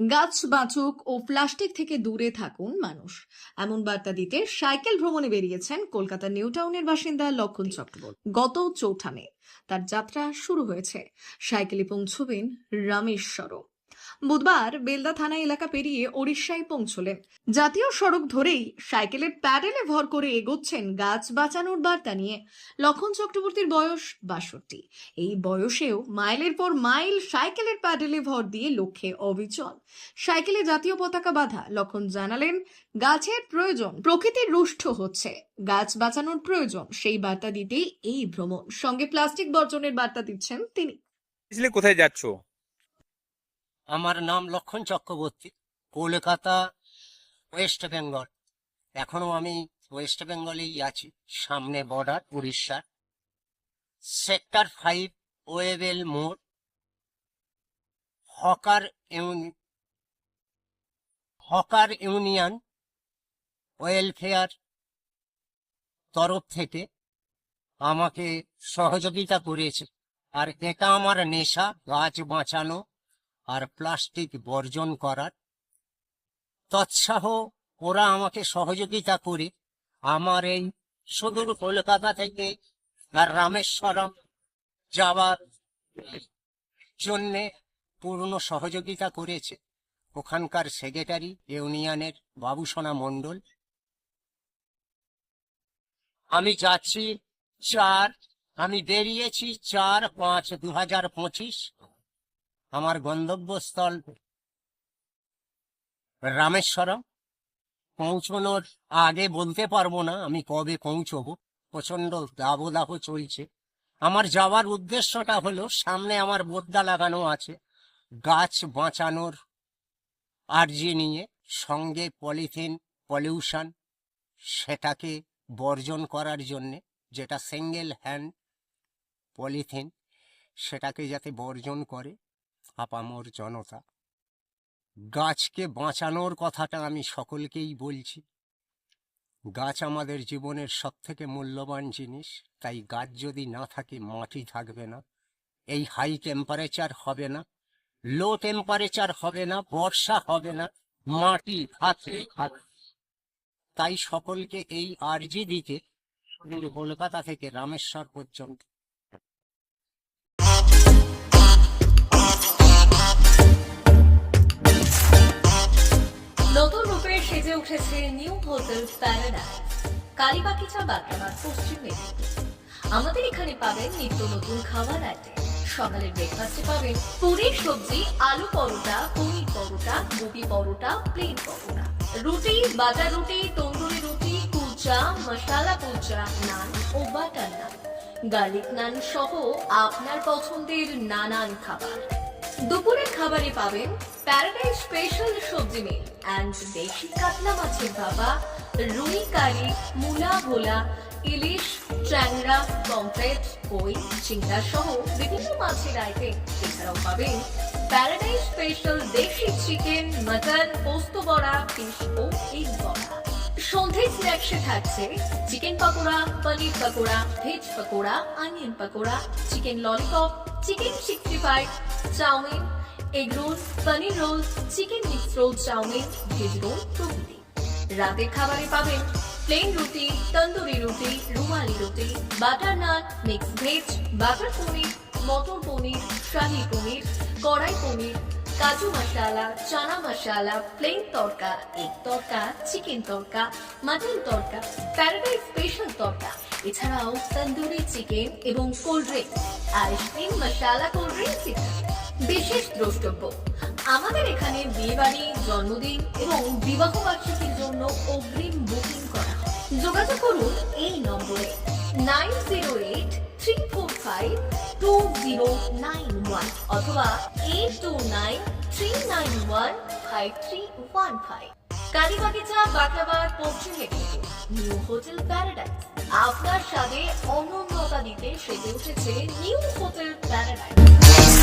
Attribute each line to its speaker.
Speaker 1: গাছ বাঁচুক ও প্লাস্টিক থেকে দূরে থাকুন মানুষ। এমন বার্তা দিতে সাইকেল ভ্রমণে বেরিয়েছেন কলকাতা নিউ টাউনের বাসিন্দা লক্ষণ চক্রবর্তী। গত চৌঠা মে তার যাত্রা শুরু হয়েছে। সাইকেলে পৌঁছবেন রামেশ্বরম। বুধবার বেলদা থানা এলাকা পেরিয়ে ওড়িশায় পৌঁছলেন জাতীয় সড়ক ধরেই সাইকেলের প্যাডেলে ভর করে এগোচ্ছেন গাছ বাঁচানোর বার্তা নিয়ে লক্ষণ চক্রবর্তীর বয়স বাষট্টি। এই বয়সেও মাইলের পর মাইল সাইকেলের প্যাডেলে ভর দিয়ে লক্ষ্যে অবিচল। সাইকেলে জাতীয় পতাকা বাঁধা লক্ষণ জানালেন, গাছের প্রয়োজন, প্রকৃতির রুষ্ট হচ্ছে। গাছ বাঁচানোর প্রয়োজন, সেই বার্তা দিতেই এই ভ্রমণ। সঙ্গে প্লাস্টিক বর্জনের বার্তা দিচ্ছেন তিনি।
Speaker 2: কোথায় যাচ্ছ?
Speaker 3: আমার নাম লক্ষণ চক্রবর্তী, কলকাতা, ওয়েস্ট বেঙ্গল। এখনও আমি ওয়েস্ট বেঙ্গলেই আছি, সামনে বর্ডার উড়িষ্যার সেক্টর ফাইভ, ওয়েবেল মোড়, hawker uni, hawker union, welfare তরফ থেকে আমাকে সহযোগিতা করেছে। আর এটা আমার নেশা, গাছ বাঁচানো আর প্লাস্টিক বর্জন করার। তৎসাহ ওরা আমাকে সহযোগিতা করে। আমার এই সুদূর কলকাতা থেকে রামেশ্বরম যাওয়ার জন্যে পূর্ণ সহযোগিতা করেছে। ওখানকার সেক্রেটারি ইউনিয়নের বাবুসোনা মণ্ডল। আমি যাচ্ছি চার, আমি বেরিয়েছি চার পাঁচ দু হাজার পঁচিশ। আমার গন্তব্যস্থল রামেশ্বরম। পৌঁছানোর আগে বলতে পারব না আমি কবে পৌঁছবো। প্রচণ্ড দাবদাহ চলছে। আমার যাওয়ার উদ্দেশ্যটা হলো, সামনে আমার বোদ্দা লাগানো আছে। গাছ বাঁচানোর আর্জি নিয়ে সঙ্গে পলিথিন পলিউশন, সেটাকে বর্জন করার জন্যে যেটা সিঙ্গেল হ্যান্ড পলিথিন, সেটাকে যাতে বর্জন করে। আপামর জনতা। গাছকে বাঁচানোর কথাটা আমি সকলকেই বলছি। গাছ আমাদের জীবনের সব থেকে মূল্যবান জিনিস, তাই গাছ যদি না থাকে মাটি থাকবে না, এই হাই টেম্পারেচার হবে না লো টেম্পারেচার হবে না, বর্ষা হবে না, মাটি হাতে তাই সকলকে এই আর্জি দিতে কলকাতা থেকে রামেশ্বর পর্যন্ত
Speaker 4: নতুন রূপে সেজে উঠেছে নিউ হোটেল প্যারাডাইস কালীবাগিচা বাগড়ামার পশ্চিম মেদিনীপুর। আমাদের এখানে পাবেন নিত্য নতুন খাবার আইটেম। সকালের ব্রেকফাস্টে পাবেন পুরি, সবজি, আলু পরোটা, পনির পরোটা, গোবি পরোটা প্লেন পরোটা। রুটি বাটার রুটি, তন্দুরি রুটি, কুলচা, মশালা কুলচা, নান ও বাটার নান। গার্লিক নান সহ আপনার পছন্দের নানান খাবার। দুপুরের খাবারে পাবেন প্যারাডাইজ স্পেশাল সবজি মিল অ্যান্ড দেশি কাতলা মাছের বাবা রুই কারি, মুলা, ভোলা, ইলিশ, ট্যাংরা, পমফ্রেট, কই, চিংড়া সহ বিভিন্ন মাছের আইটেম এছাড়াও পাবেন প্যারাডাইজ স্পেশাল দেশি চিকেন মাটন পোস্ত বড়া ফিশ ও এগ বড়া। সন্ধে স্ন্যাক্সে থাকছে chicken pakora paneer pakora veg pakora onion pakora chicken lollipop chicken sixty five chowmein. Egg roll, paneer roll, chicken mix roll, chowmein, veg roll, প্রভৃতি। রাতের খাবারে পাবেন প্লেন রুটি, তন্দুরি রুটি, রুমালি রুটি butter naan mix veg butter paneer, matar paneer, shahi paneer, kadai paneer, kaju masala, chana masala plain tadka egg tadka chicken tadka mutton tadka paradise special tadka এছাড়াও tandoori chicken এবং cold drink ice cream masala cold drinks বিশেষ দ্রষ্টব্য। আমাদের এখানে বিয়ে বাড়ি জন্মদিন এবং বিবাহ বার্ষিকীর জন্য অগ্রিম বুকিং করা যোগাযোগ করুন এই নম্বরে nine zero eight three four five two zero nine one অথবা eight two nine three nine one five three one five Kalibagicha Baklabad Paschim Medinipur, new hotel paradise. আপনার সাথে অনন্যতা দিতে সেজে উঠেছে নিউ হোটেল প্যারাডাইস।